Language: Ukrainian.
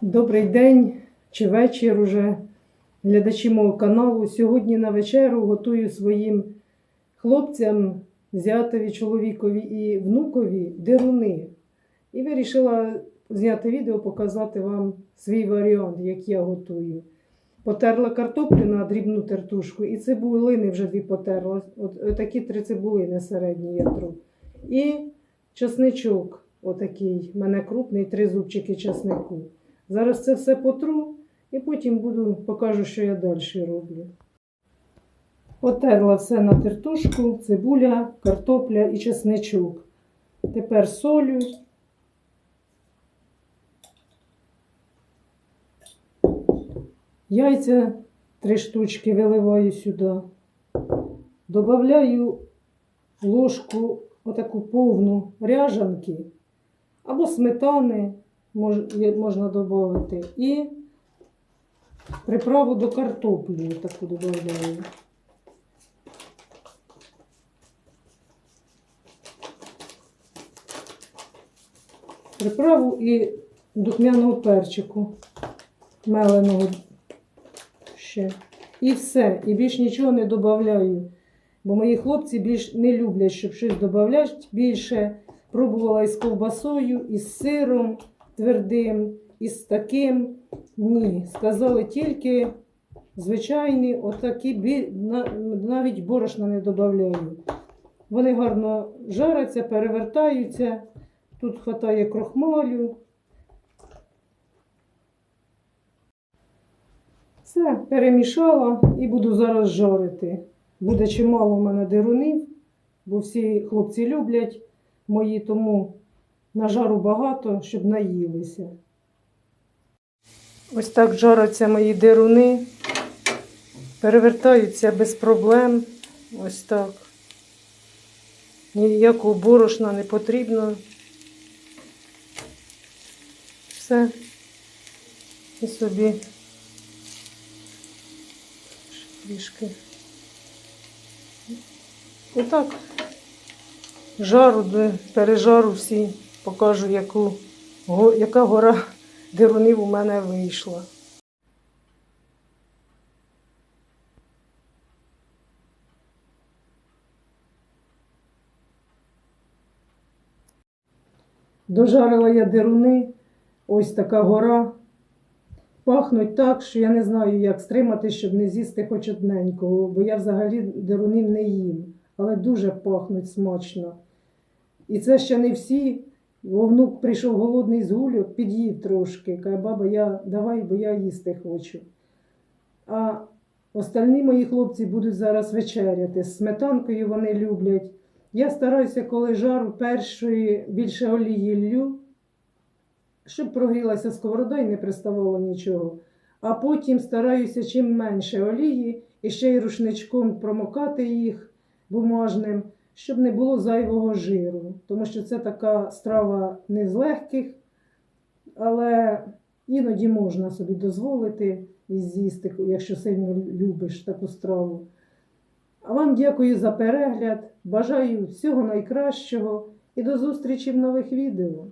Добрий день чи вечір уже глядачі мого каналу. Сьогодні на вечеру готую своїм хлопцям, зятові, чоловікові і внукові дируни. І вирішила зняти відео, показати вам свій варіант, як я готую. Потерла картоплю на дрібну тертушку і цибулини вже дві потерла. От такі три цибулини середні я тру. І чесничок, отакий, в мене крупний, три зубчики чеснику. Зараз це все потру і потім буду покажу, що я далі роблю. Потерла все на тертушку, цибуля, картопля і чесничок. Тепер солю. Яйця три штучки виливаю сюди. Добавляю ложку отаку повну ряжанки або сметани можна додати. І приправу до картоплі таку додаю. Приправу і духмяного перчику меленого ще. І все. І більш нічого не додаю. Бо мої хлопці більш не люблять, щоб щось додати. Більше пробувала із ковбасою, із сиром твердим, із таким. Ні. Сказали тільки звичайні, отакі, навіть борошна не додаю. Вони гарно жаряться, перевертаються. Тут хватає крохмалю. Все, перемішала і буду зараз жарити. Буде чимало в мене дирунів, бо всі хлопці люблять мої, тому нажару багато, щоб наїлися. Ось так жаряться мої дируни. Перевертаються без проблем. Ось так. Ніякого борошна не потрібно. Все. І собі трішки. Отак. Жару, пережару всі, покажу, яку, яка гора дирунів у мене вийшла. Дожарила я дируни, ось така гора. Пахнуть так, що я не знаю, як стримати, щоб не з'їсти хоч одненького, бо я взагалі дирунів не їм, але дуже пахнуть смачно. І це ще не всі. Бо внук прийшов голодний з гульок, під'їв трошки. Каже, баба, я давай, бо я їсти хочу. А остальні мої хлопці будуть зараз вечеряти. З сметанкою вони люблять. Я стараюся, коли жару першої більше олії ллю, щоб прогрілася сковорода і не приставало нічого. А потім стараюся чим менше олії і ще й рушничком промокати їх бумажним, щоб не було зайвого жиру. Тому що це така страва не з легких, але іноді можна собі дозволити і з'їсти, якщо сильно любиш таку страву. А вам дякую за перегляд. Бажаю всього найкращого і до зустрічі в нових відео.